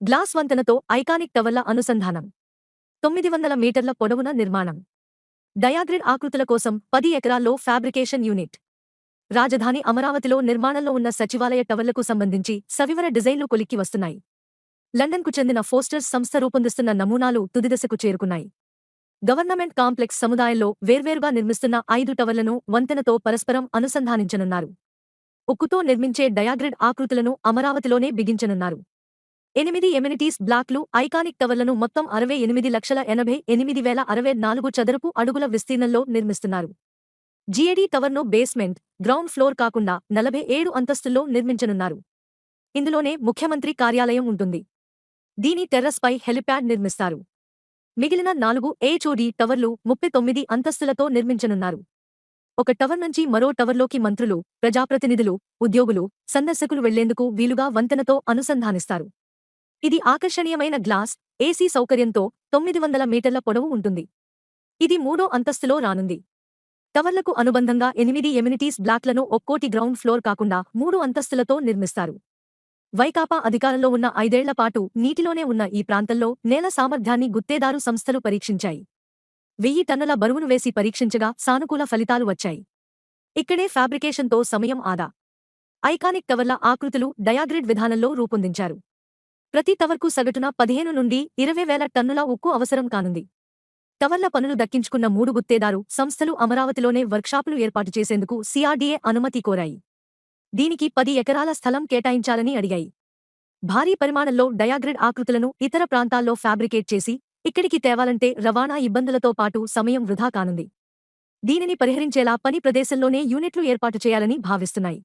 Glass వంతెనతో iconic టవర్ల అనుసంధానం. తొమ్మిది వందల మీటర్ల పొడవున నిర్మాణం. డయాగ్రిడ్ ఆకృతుల కోసం పది ఎకరాల్లో ఫ్యాబ్రికేషన్ యూనిట్. రాజధాని అమరావతిలో నిర్మాణంలో ఉన్న సచివాలయ టవర్లకు సంబంధించి సవివర డిజైన్లు కొలిక్కి వస్తున్నాయి. లండన్కు చెందిన ఫోస్టర్స్ సంస్థ రూపొందిస్తున్న నమూనాలు తుదిదశకు చేరుకున్నాయి. గవర్నమెంట్ కాంప్లెక్స్ సముదాయంలో వేర్వేరుగా నిర్మిస్తున్న ఐదు టవర్లను వంతెనతో పరస్పరం అనుసంధానించనున్నారు. ఉక్కుతో నిర్మించే డయాగ్రిడ్ ఆకృతులను అమరావతిలోనే బిగించనున్నారు. ఎనిమిది ఎమ్యూనిటీస్ బ్లాక్లు ఐకానిక్ టవర్లను మొత్తం అరవై ఎనిమిది లక్షల ఎనభై ఎనిమిది వేల అరవై నాలుగు చదరపు అడుగుల విస్తీర్ణంలో నిర్మిస్తున్నారు. జిఏడీ టవర్ను బేస్మెంట్ గ్రౌండ్ ఫ్లోర్ కాకుండా నలభై ఏడు అంతస్తుల్లో నిర్మించనున్నారు. ఇందులోనే ముఖ్యమంత్రి కార్యాలయం ఉంటుంది. దీని టెర్రస్పై హెలిప్యాడ్ నిర్మిస్తారు. మిగిలిన నాలుగు ఏచోడీ టవర్లు ముప్పై తొమ్మిది అంతస్తులతో నిర్మించనున్నారు. ఒక టవర్ నుంచి మరో టవర్లోకి మంత్రులు ప్రజాప్రతినిధులు ఉద్యోగులు సందర్శకులు వెళ్ళేందుకు వీలుగా వంతెనతో అనుసంధానిస్తారు. ఇది ఆకర్షణీయమైన గ్లాస్ ఏసీ సౌకర్యంతో తొమ్మిది వందల మీటర్ల పొడవు ఉంటుంది. ఇది మూడో అంతస్తులో రానుంది. టవర్లకు అనుబంధంగా ఎనిమిది ఎమ్యూనిటీస్ బ్లాక్లను ఒక్కోటి గ్రౌండ్ ఫ్లోర్ కాకుండా మూడు అంతస్తులతో నిర్మిస్తారు. వైకాపా అధికారంలో ఉన్న ఐదేళ్ళపాటు నీటిలోనే ఉన్న ఈ ప్రాంతంలో నేల సామర్థ్యాన్ని గుత్తేదారు సంస్థలు పరీక్షించాయి. వెయ్యి టన్నుల బరువును వేసి పరీక్షించగా సానుకూల ఫలితాలు వచ్చాయి. ఇక్కడే ఫ్యాబ్రికేషన్తో సమయం ఆదా. ఐకానిక్ టవర్ల ఆకృతులు డయాగ్రిడ్ విధానంలో రూపొందించారు. ప్రతి టవర్కు సగటున పదిహేను నుండి ఇరవై వేల టన్నుల ఉక్కు అవసరం కానుంది. టవర్ల పనులు దక్కించుకున్న మూడు గుత్తేదారు సంస్థలు అమరావతిలోనే వర్క్షాపులు ఏర్పాటు చేసేందుకు సిఆర్డీఏ అనుమతి కోరాయి. దీనికి పది ఎకరాల స్థలం కేటాయించాలని అడిగాయి. భారీ పరిమాణంలో డయాగ్రిడ్ ఆకృతులను ఇతర ప్రాంతాల్లో ఫ్యాబ్రికేట్ చేసి ఇక్కడికి తేవాలంటే రవాణా ఇబ్బందులతో పాటు సమయం వృధా కానుంది. దీనిని పరిహరించేలా పని ప్రదేశంలోనే యూనిట్లు ఏర్పాటు చేయాలని భావిస్తున్నాయి.